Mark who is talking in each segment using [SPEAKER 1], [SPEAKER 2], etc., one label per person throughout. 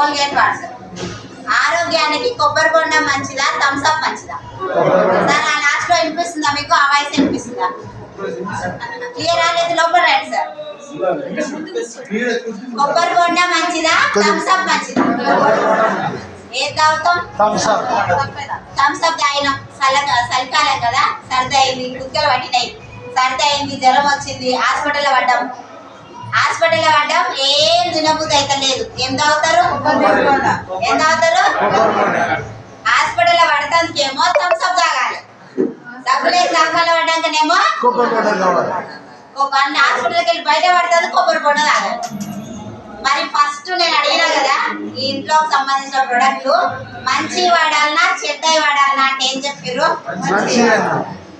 [SPEAKER 1] Colgate వాడతారు ఆరోగ్యానికి కొబ్బరి బొండం మంచిదా థమ్స్ అప్ మంచిదా? సార్ ఆ లాస్ట్లో వినిపిస్తుందా మీకు? ఆ వాయిస్ వినిపిస్తుందా? క్లియర్ అనేది లోపల రండి సార్. కొబ్బరి బొండం మంచిదా థమ్స్ అప్ మంచిదా? ఏది తాగుతాం
[SPEAKER 2] థమ్స్ అప్
[SPEAKER 1] థమ్స్ అప్ తాగినాం చలికాలం కదా? సర్ది అయింది కుక్కలు పట్టినాయి. సర్ది అయింది జ్వరం వచ్చింది హాస్పిటల్లో పడ్డాం. హాస్పిటల్లో పడ్డాం తినబుద్ధి అయితే లేదు ఏం తాగుతారు? ఏం తాగుతారు? హాస్పిటల్లో పడటానికేమో థమ్స్ అప్ తాగాలి. డబ్బులు హాస్పిటల్లో పడ్డాకనేమో అన్ని హాస్పిటల్కి వెళ్ళి బయట పడుతుంది కొబ్బరి తాగాలి. మరి ఫస్ట్ నేను అడిగినా కదా ఈ ఇంట్లోకి సంబంధించిన ప్రొడక్ట్లు మంచి వాడాలనా చెడ్డవి వాడాలనా అంటే ఏం చెప్పారు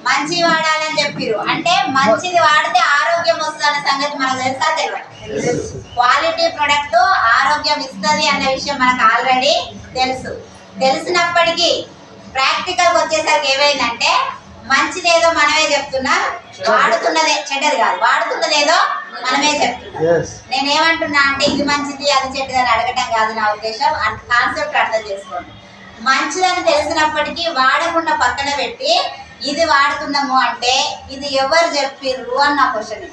[SPEAKER 1] మంచి వాడాలని చెప్పారు అంటే మంచిది వాడితే ఆరోగ్యం వస్తుంది అనే సంగతి మనకు తెలుసా తెలియదు? క్వాలిటీ ప్రొడక్ట్ ఆరోగ్యం ఇస్తుంది అన్న విషయం మనకు ఆల్రెడీ తెలుసు. తెలిసినప్పటికీ ప్రాక్టికల్ వచ్చేసరికి ఏమైందంటే మంచిదేదో మనమే చెప్తున్నాం వాడుతున్నదే చెడ్డది కాదు. వాడుతున్నదేదో మనమే చెప్తున్నాం. నేనేమంటున్నా అంటే ఇది మంచిది అది చెడ్డది అని అడగటం కాదు నా ఉద్దేశం. కాన్సెప్ట్ అర్థం చేసుకోండి. మంచిదని తెలిసినప్పటికీ వాడకుండా పక్కన పెట్టి ఇది వాడుతున్నాము అంటే ఇది ఎవరు చెప్పిర్రు అని నా క్వశ్చన్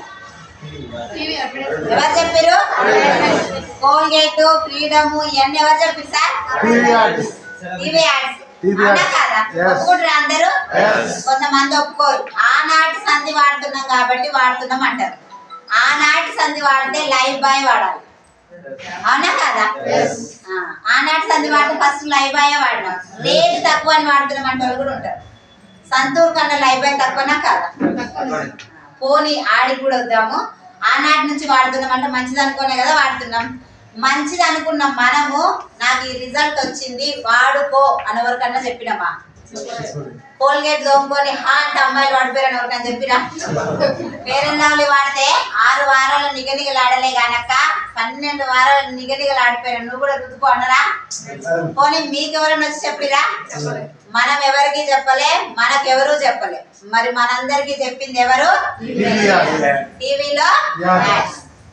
[SPEAKER 1] ఎవరు చెప్పారు కోల్గేట్ ఫ్రీడమ్ ఇవన్నీ ఎవరు చెప్పారు సార్?
[SPEAKER 2] టీవీ యాడ్స్
[SPEAKER 1] అందరూ. కొంతమంది ఒప్పుకోరు. ఆనాటి సంధి వాడుతున్నాం కాబట్టి వాడుతున్నాం అంటారు. ఆనాటి సంధి వాడితే లైఫ్ బాయ్ వాడాలి. అవునా కదా? ఆనాటి సంధి వాడితే ఫస్ట్ లైఫ్ బాయ్ వాడినాం. రేటు తక్కువ అని వాడుతున్నాం అంటే వాళ్ళు కూడా ఉంటారు. సంతూర్ కన్నా బాయ్ తక్కువనా కాదా? పోనీ ఆడికి కూడా వద్దాము. ఆనాటి నుంచి వాడుతున్నాం అంటే మంచిది అనుకోనే కదా వాడుతున్నాం. మంచిది అనుకున్నాం మనము నాకు ఈ రిజల్ట్ వచ్చింది వాడుకో అని ఎవరికన్నా చెప్పినామా? కోల్గేట్ దోముకొని హా అంటే అమ్మాయిలు వాడిపోయారని ఎవరికన్నా చెప్పినా? పేరెన్నాళ్ళు వాడితే ఆరు వారాలు నిగనిగలాడలే గానక్క. పన్నెండు వారాలు నిగనిగలాడిపోయారు నువ్వు కూడా రుద్దుకో అన్నరా? పోనీ మీకు ఎవరైనా వచ్చి చెప్పిరా? మనం ఎవరికి చెప్పలే? మనకెవరు చెప్పలే. మరి మనందరికి చెప్పింది ఎవరు? టీవీలో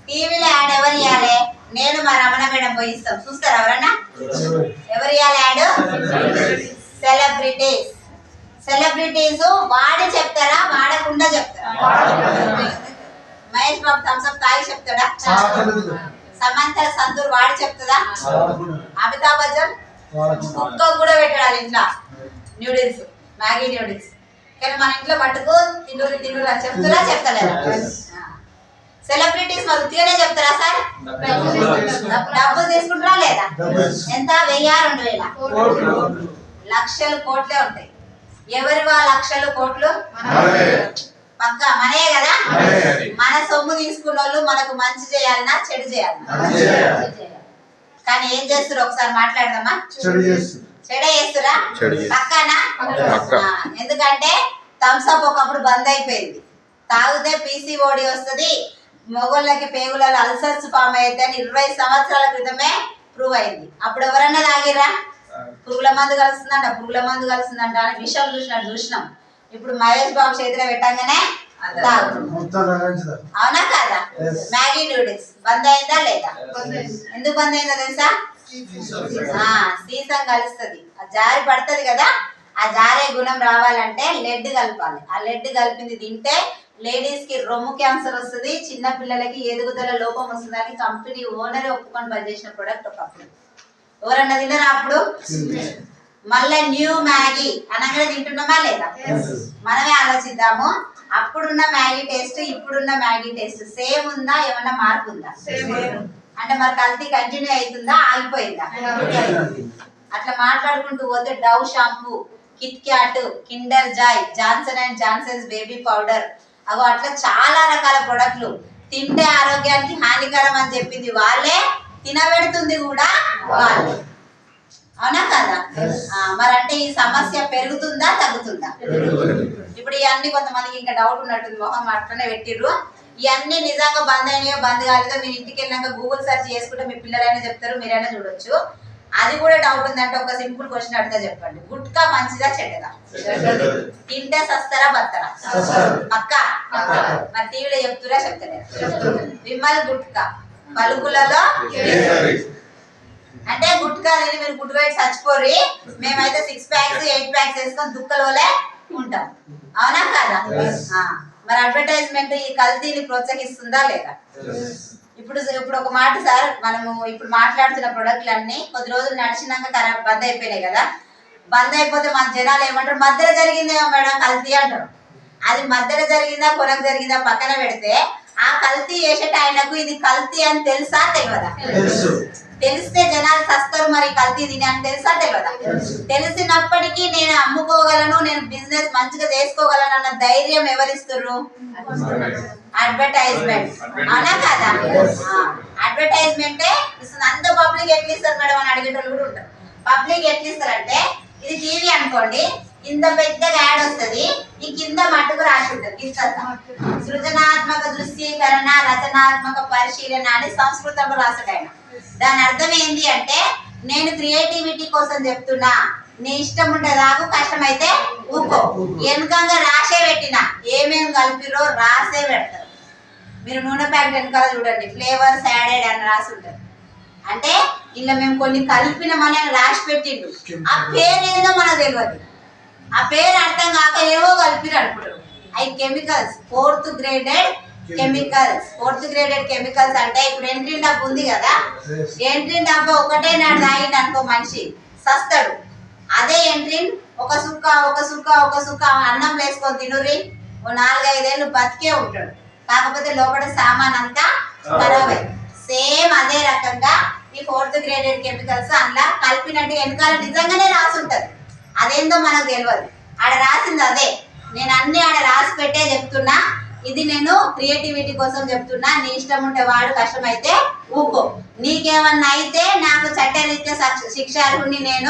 [SPEAKER 1] టీవీలో యాడ్. ఎవరు ఇవ్వాలి నేను మా రమణ మేడం పోయి ఇస్తాం. చూస్తారా ఎవరన్నా? ఎవరు ఇవ్వాలి యాడ్? సెలబ్రిటీస్. సెలబ్రిటీస్ వాడి చెప్తారా? వాడకుండా చెప్తారా? మహేష్ బాబు థమ్స్అప్ తాగి చెప్తాడా. సమంత సంతూర్ వాడి చెప్తుందా? అమితాబ్ బచ్చన్? కుక్క కూడా పెట్టాలి ఇంట్లో. న్యూడిల్స్ మ్యాగీ న్యూడిల్స్ కానీ మన ఇంట్లో పట్టుకు తిండులు అని చెప్తున్నా చెప్తలేదా. సెలబ్రిటీస్ మరి ఉత్తిగానే చెప్తారా సార్? డబ్బులు తీసుకుంటారా లేదా? ఎంత? వెయ్యి రెండు వేల. లక్షలు కోట్లే ఉంటాయి. ఎవరివా లక్షలు కోట్లు? పక్క మనే కదా? మన సొమ్ము తీసుకున్న వాళ్ళు మనకు మంచి చేయాలన్నా చెడు చేయాలన్నా. కానీ ఏం చేస్తారు ఒకసారి మాట్లాడదామా?
[SPEAKER 2] చెడు
[SPEAKER 1] చేస్తురా. పక్కనా? ఎందుకంటే థమ్స్ అప్ ఒకప్పుడు బంద్ అయిపోయింది. తాగితే పీసీఓడి వస్తుంది మొగోళ్ళకి పేగులలో అల్సర్స్ ఫామ్ అవుతాయని ఇరవై సంవత్సరాల క్రితమే ప్రూవ్ అయింది. అప్పుడు ఎవరన్నా తాగిరా పురుగుల మందు కలుస్తుందంట పురుగుల మందు కలుస్తుందంట అని విషయం చూసినట్టు చూసినాం. ఇప్పుడు మహేష్ బాబు చేతిలో పెట్టంగానే అవునా కాదా. Maggi noodles. బంద్ అయిందా లేదా? ఎందుకు బంద్ అయిందో తెలుసా? ఆ, సీసం కలుస్తుంది. ఆ జారి పడుతుంది కదా ఆ జారే గుణం రావాలంటే లెడ్ కలపాలి. ఆ లెడ్ కలిపింది తింటే లేడీస్కి రొమ్ము క్యాన్సర్ వస్తుంది చిన్న పిల్లలకి ఎదుగుదల లోపం వస్తుందని కంపెనీ ఓనర్ ఒప్పుకొని పనిచేసిన ప్రొడక్ట్ ఒకప్పుడు ఎవరన్నా తినరా అప్పుడు? మళ్ళీ న్యూ మ్యాగీ అనగానే తింటున్నామా లేదా? మనమే ఆలోచిద్దాము. అప్పుడున్న మ్యాగీ టేస్ట్ ఇప్పుడున్న మ్యాగీ టేస్ట్ సేమ్ ఉందా? ఏమన్నా మార్పు ఉందా? అంటే మరి కల్తీ కంటిన్యూ అవుతుందా ఆగిపోయిందా? అట్లా మాట్లాడుకుంటూ పోతే Dove shampoo KitKat Kinder Joy Johnson and Johnson's baby powder అగో అట్లా చాలా రకాల ప్రొడక్ట్లు తింటే ఆరోగ్యానికి హానికరం అని చెప్పింది వాళ్ళే తినబెడుతుంది కూడా వాళ్ళే. అవునా కదా? మరి అంటే ఈ సమస్య పెరుగుతుందా తగ్గుతుందా? ఇప్పుడు ఇవన్నీ కొంతమందికి ఇంకా డౌట్ ఉన్నట్టుంది మొహం అట్లనే పెట్టిర్రు. ఇవన్నీ నిజంగా బంద్ అయినాయో బంద్ కాలేదో మీరు ఇంటికి వెళ్ళాక గూగుల్ సెర్చ్ చేసుకుంటే మీ పిల్లలైనా చెప్తారు మీరైనా చూడొచ్చు. అది కూడా డౌట్ ఉందంటే ఒక సింపుల్ క్వశ్చన్ అడిగితే చెప్పండి. గుట్కా మంచిదా చెడ్డదా? తింటే సస్తారా బత్తరా. పక్క? మరి టీవీలో చెప్తురా చెప్తలేరు విమల్ గుట్కా. పలుకులలో అంటే గుట్కా తిని మీరు గుడ్ వైట్ చచ్చిపోర్రి. మేమైతే సిక్స్ ప్యాక్స్ ఎయిట్ ప్యాక్స్ వేసుకొని దుక్కల వలె ఉంటాం. అవునా కాదా? మరి అడ్వర్టైజ్మెంట్ ఈ కల్తీని ప్రోత్సహిస్తుందా లేదా? ఇప్పుడు ఇప్పుడు ఒక మాట సార్ మనము ఇప్పుడు మాట్లాడుతున్న ప్రొడక్ట్లు అన్ని కొద్ది రోజులు నడిచినాక ఖరాబ్ బంద్ అయిపోయినాయి కదా. బంద్ అయిపోతే మన జనాలు ఏమంటారు? మధ్యలో జరిగిందేమో మేడం కల్తీ అంటారు. అది మధ్యలో జరిగిందా కొనకు జరిగిందా పక్కన పెడితే ఆ కల్తీ చేసేట ఆయనకు ఇది కల్తీ అని తెలుసా తెలియదా?
[SPEAKER 2] తెలుసు.
[SPEAKER 1] తెలిస్తే జనాలు సస్తారు మరి కల్తీ తిని అని తెలుసా తెలియదా?
[SPEAKER 2] తెలుసు.
[SPEAKER 1] తెలిసినప్పటికీ నేను అమ్ముకోగలను నేను బిజినెస్ మంచిగా చేసుకోగలను అన్న ధైర్యం ఎవరిస్తుర్రు? అడ్వర్టైజ్మెంట్ అవునా కదా? అడ్వర్టైజ్మెంటే ఇస్తుంది. అంత పబ్లిక్ ఎట్లా ఇస్తారు మేడం అని అడిగేటోళ్ళు కూడా ఉంటారు. పబ్లిక్ ఎట్లా ఇస్తారంటే ఇది టీవీ అనుకోండి ఇంత పెద్దగా యాడ్ వస్తది. ఈ కింద మట్టుకు రాసి ఉంటుంది. కింద సృజనాత్మక దృశ్యీకరణ రచనాత్మక పరిశీలన అని సంస్కృతంలో ఆయన. దాని అర్థం ఏంటి అంటే నేను క్రియేటివిటీ కోసం చెప్తున్నా. నీ ఇష్టం ఉంటే రాకు కష్టమైతే ఊకో. వెనకంగా రాసే పెట్టిన ఏమేం కలిపిరో రాసే పెడతారు. మీరు నూనె ప్యాకెట్ వెనకాల చూడండి. ఫ్లేవర్స్ యాడెడ్ అని రాసి ఉంటుంది. అంటే ఇలా మేము కొన్ని కలిపినామని ఆయన రాసి పెట్టిండు. ఆ పేరు ఏదో మనకు తెలియదు ఆ పేరు అర్థం కాక ఏవో కలిపిరు అనుకుంటారు అవి chemicals fourth graded chemicals fourth graded chemicals అంటే ఇప్పుడు ఎంట్రీ డబ్బు ఉంది కదా. ఎంట్రీ డబ్బు ఒకటే నాడు తాగిండు అనుకో మనిషి. సస్తాడు. అదే ఎంట్రీ ఒక సుక్క ఒక సుక్క ఒక సుక్క అన్నం వేసుకొని తినురి ఓ నాలుగైదేళ్ళు బతికే ఉంటాడు. కాకపోతే లోపల సామాన్ అంతా ఖరాబ్ సేమ్ అదే రకంగా ఈ ఫోర్త్ గ్రేడెడ్ కెమికల్స్ అందులో కలిపినట్టు వెనకాల నిజంగానే రాసి ఉంటది అదేందో మనకు తెలియదు ఆడ రాసింది అదే. నేను అన్ని ఆడ రాసి పెట్టే చెప్తున్నా. ఇది నేను క్రియేటివిటీ కోసం చెప్తున్నా. నీ ఇష్టం ఉంటే వాడు కష్టమైతే ఊకో. నీకేమన్నా అయితే నాకు చట్టరీత్యా శిక్ష- శిక్షార్హుని నేను